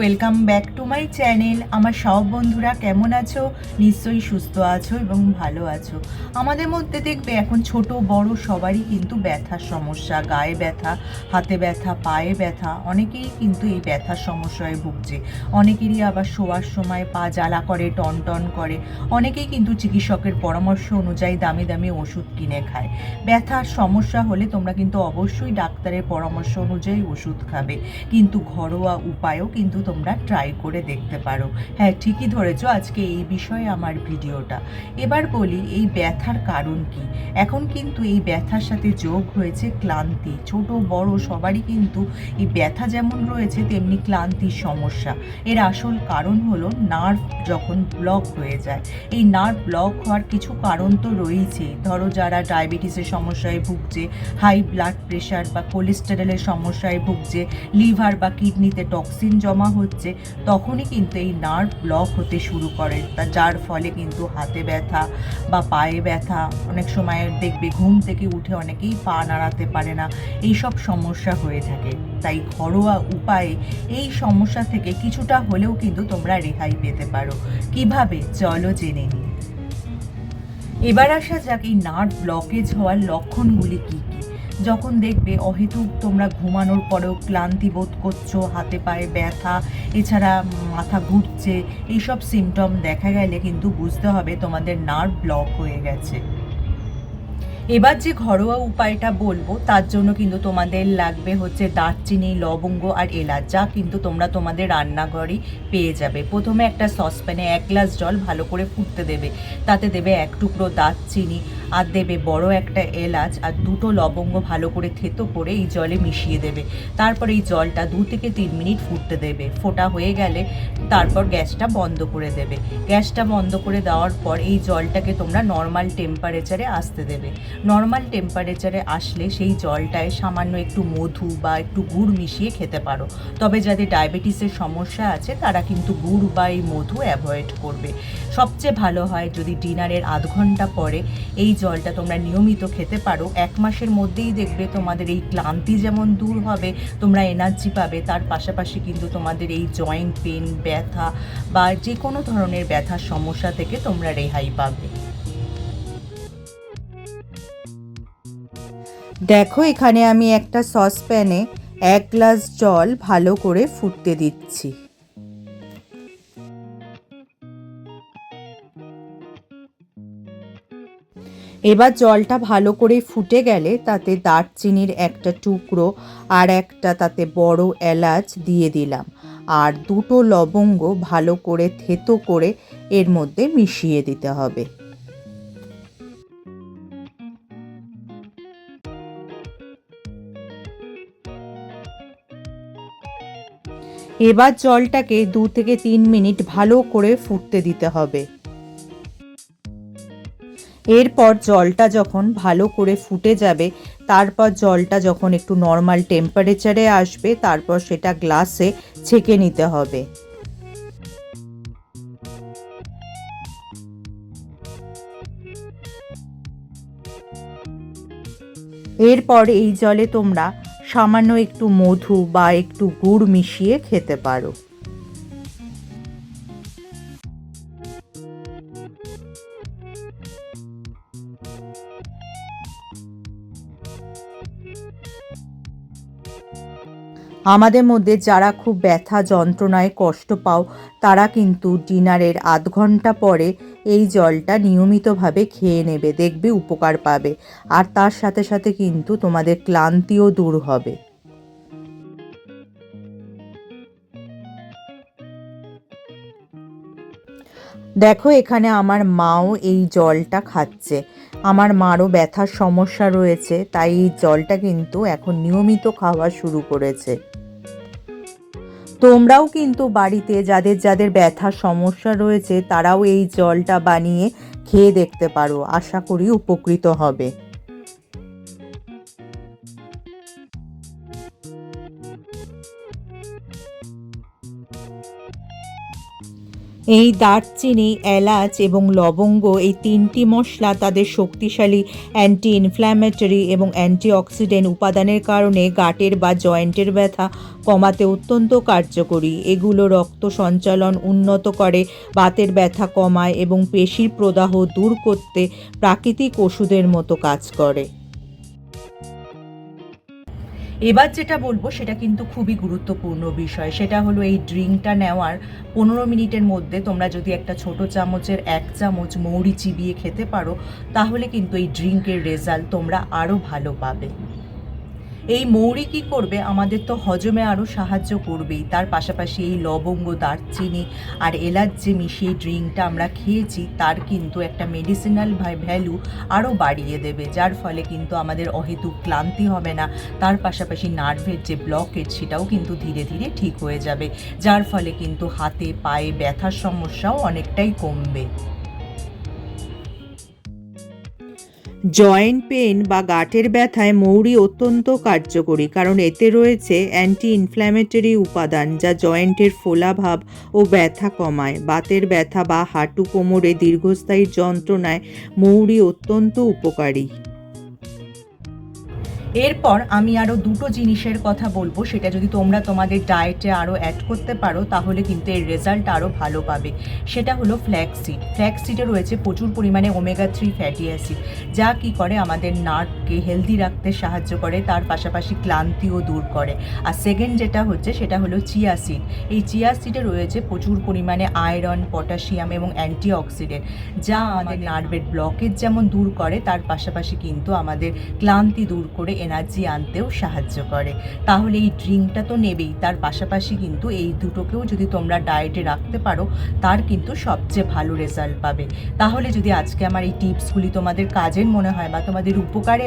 Welcome back to my channel আমার সব বন্ধুরা কেমন আছো? নিশ্চয়ই সুস্থ আছো এবং ভালো আছো। আমাদের মধ্যে দেখবে এখন ছোট, বড় সবারই কিন্তু ব্যথার সমস্যা। গায়ে ব্যথা, হাতে ব্যথা, পায়ে ব্যথা, অনেকেই কিন্তু এই ব্যথার সমস্যায় ভুগছে। অনেকেরই আবার শোয়ার সময় পা জ্বালা করে, টন টন করে। অনেকেই কিন্তু চিকিৎসকের পরামর্শ অনুযায়ী দামি দামি ওষুধ কিনে খায়। ব্যথার সমস্যা হলে তোমরা কিন্তু অবশ্যই ডাক্তারের পরামর্শ অনুযায়ী ওষুধ খাবে। কিন্তু ঘরোয়া উপায়ও কিন্তু তোমরা ট্রাই করে দেখতে পারো। হ্যাঁ ঠিকই ধরেছ, আজকে এই বিষয়ে আমার ভিডিওটা। এবার বলি, এই ব্যথার কারণ কি? এখন কিন্তু এই ব্যথার সাথে যোগ হয়েছে ক্লান্তি। ছোট, বড়, সবারই কিন্তু এই ব্যথা যেমন রয়েছে, তেমনি ক্লান্তির সমস্যা। এর আসল কারণ হলো নার্ভ যখন ব্লক হয়ে যায়। এই নার্ভ ব্লক হওয়ার কিছু কারণ তো রয়েছেই। ধরো, যারা ডায়াবেটিসের সমস্যায় ভুগছে হাই ব্লাড প্রেশার বা কোলেস্টেরলের সমস্যায় ভুগছে লিভার বা কিডনিতে টক্সিন জমা হচ্ছে, তখনই কিন্তু এই নার্ভ ব্লক হতে শুরু করে। তা যার ফলে কিন্তু হাতে ব্যথা বা পায়ে ব্যথা, অনেক সময় দেখবে ঘুম থেকে উঠে অনেকেই পা নাড়াতে পারে না, এইসব সমস্যা হয়ে থাকে। তাই ঘরোয়া উপায়ে এই সমস্যা থেকে কিছুটা হলেও কিন্তু তোমরা রেহাই পেতে পারো। কীভাবে? চলো জেনে নিই। এবার আসা যাক এই নার্ভ ব্লকেজ হওয়ার লক্ষণগুলি কী কী। যখন দেখবে অহেতুক তোমরা ঘুমানোর পরেও ক্লান্তি বোধ করছ, হাতে পায়ে ব্যথা, এছাড়া মাথা ঘুরছে, এইসব সিমটম দেখা গেলে কিন্তু বুঝতে হবে তোমাদের নার্ভ ব্লক হয়ে গেছে। এবার যে ঘরোয়া উপায়টা বলব, তার জন্য কিন্তু তোমাদের লাগবে হচ্ছে দারচিনি, লবঙ্গ আর এলাচ, যা কিন্তু তোমরা তোমাদের রান্নাঘরেই পেয়ে যাবে। প্রথমে একটা সসপ্যানে এক গ্লাস জল ভালো করে ফুটতে দেবে। তাতে দেবে এক টুকরো দারচিনি আর দেবে বড় একটা এলাচ আর দুটো লবঙ্গ ভালো করে থেতো করে এই জলে মিশিয়ে দেবে। তারপর এই জলটা দু থেকে তিন মিনিট ফুটতে দেবে। ফোটা হয়ে গেলে তারপর গ্যাসটা বন্ধ করে দেবে। গ্যাসটা বন্ধ করে দেওয়ার পর এই জলটাকে তোমরা নর্মাল টেম্পারেচারে আসতে দেবে। নর্মাল টেম্পারেচারে আসলে সেই জলটায় সামান্য একটু মধু বা একটু গুড় মিশিয়ে খেতে পারো। তবে যাদের ডায়াবেটিসের সমস্যা আছে, তারা কিন্তু গুড় বা এই মধু অ্যাভয়েড করবে। সবচেয়ে ভালো হয় যদি ডিনারের আধ ঘণ্টা পরে এই জলটা তোমরা নিয়মিত খেতে পারো। এক মাসের মধ্যেই দেখবে তোমাদের এই ক্লান্তি যেমন দূর হবে, তোমরা এনার্জি পাবে। তার পাশাপাশি কিন্তু তোমাদের এই জয়েন্ট পেন ব্যথা বা যে কোনো ধরনের ব্যথার সমস্যা থেকে তোমরা রেহাই পাবে। দেখো, এখানে আমি একটা সসপ্যানে এক গ্লাস জল ভালো করে ফুটতে দিচ্ছি। এবার জলটা ভালো করে ফুটে গেলে তাতে দারচিনির একটা টুকরো আর একটা তাতে বড় এলাচ দিয়ে দিলাম। আর দুটো লবঙ্গ ভালো করে থেতো করে এর মধ্যে মিশিয়ে দিতে হবে। এবার জলটাকে দু থেকে তিন মিনিট ভালো করে ফুটতে দিতে হবে। এরপর জলটা যখন ভালো করে ফুটে যাবে, তারপর জলটা যখন একটু নর্মাল টেম্পারেচারে আসবে, তারপর সেটা গ্লাসে ছেঁকে নিতে হবে। এরপর এই জলে তোমরা সামান্য একটু মধু বা একটু গুড় মিশিয়ে খেতে পারো। আমাদের মধ্যে যারা খুব ব্যথা, যন্ত্রণায় কষ্ট পাও, তারা কিন্তু ডিনারের আধ ঘণ্টা পরে এই জলটা নিয়মিতভাবে খেয়ে নেবে, দেখবে উপকার পাবে। আর তার সাথে সাথে কিন্তু তোমাদের ক্লান্তিও দূর হবে। দেখো এখানে আমার মাও এই জলটা খাচ্ছে। আমার মারও ব্যথার সমস্যা রয়েছে, তাই এই জলটা কিন্তু এখন নিয়মিত খাওয়া শুরু করেছে। তোমরাও কিন্তু বাড়িতে যাদের যাদের ব্যথার সমস্যা রয়েছে, তারাও এই জলটা বানিয়ে খেয়ে দেখতে পারো। আশা করি উপকৃত হবে। এই দারচিনি, এলাচ এবং লবঙ্গ, এই তিনটি মশলা তাদের শক্তিশালী অ্যান্টি ইনফ্ল্যামেটরি এবং অ্যান্টিঅক্সিডেন্ট উপাদানের কারণে গাটের বা জয়েন্টের ব্যথা কমাতে অত্যন্ত কার্যকরী। এগুলো রক্ত সঞ্চালন উন্নত করে, বাতের ব্যথা কমায় এবং পেশির প্রদাহ দূর করতে প্রাকৃতিক ওষুধের মতো কাজ করে। এবার যেটা বলব, সেটা কিন্তু খুবই গুরুত্বপূর্ণ বিষয়। সেটা হলো এই ড্রিঙ্কটা নেওয়ার পনেরো মিনিটের মধ্যে তোমরা যদি একটা ছোট চামচের এক চামচ মৌরি চিবিয়ে খেতে পারো, তাহলে কিন্তু এই ড্রিঙ্কের রেজাল্ট তোমরা আরও ভালো পাবে। এই মৌরি কি করবে? আমাদের তো হজমে আরও সাহায্য করবেই। তার পাশাপাশি এই লবঙ্গ, দারচিনি আর এলাচ যে মিশিয়ে ড্রিঙ্কটা আমরা খেয়েছি, তার কিন্তু একটা মেডিসিনাল ভ্যালু আরও বাড়িয়ে দেবে, যার ফলে কিন্তু আমাদের অহেতুক ক্লান্তি হবে না। তার পাশাপাশি নার্ভের যে ব্লকেজ সেটাও কিন্তু ধীরে ধীরে ঠিক হয়ে যাবে, যার ফলে কিন্তু হাতে, পায়ে ব্যথার সমস্যাও অনেকটাই কমবে। জয়েন্ট পেন বা গাঁটের ব্যথায় মৌরি অত্যন্ত কার্যকরী, কারণ এতে রয়েছে অ্যান্টি ইনফ্ল্যামেটরি উপাদান যা জয়েন্টের ফোলাভাব ও ব্যথা কমায়। বাতের ব্যথা বা হাঁটু কোমরে দীর্ঘস্থায়ী যন্ত্রণায় মৌরি অত্যন্ত উপকারী। এরপর আমি আরও দুটো জিনিসের কথা বলব, সেটা যদি তোমরা তোমাদের ডায়েটে আরও অ্যাড করতে পারো, তাহলে কিন্তু এর রেজাল্ট আরও ভালো পাবে। সেটা হলো ফ্ল্যাক্সিড ফ্ল্যাক্সিডে রয়েছে প্রচুর পরিমাণে ওমেগা থ্রি ফ্যাটি অ্যাসিড যা কি করে আমাদের নার্ভকে হেলদি রাখতে সাহায্য করে তার পাশাপাশি ক্লান্তিও দূর করে। আর সেকেন্ড যেটা হচ্ছে সেটা হলো চিয়া সিড এই চিয়া সিডে রয়েছে প্রচুর পরিমাণে আয়রন পটাশিয়াম এবং অ্যান্টিঅক্সিডেন্ট যা আমাদের নার্ভের ব্লকেজ যেমন দূর করে তার পাশাপাশি কিন্তু আমাদের ক্লান্তি দূর করে এনার্জি আনতেও সাহায্য করে। তাহলে এই ড্রিঙ্কটা তো নেবেই তার পাশাপাশি কিন্তু এই দুটোকেও যদি তোমরা ডায়েটে রাখতে পারো তার কিন্তু সবচেয়ে ভালো রেজাল্ট পাবে। তাহলে যদি আজকে আমার এই টিপসগুলি তোমাদের কাজের মনে হয় বা তোমাদের উপকারে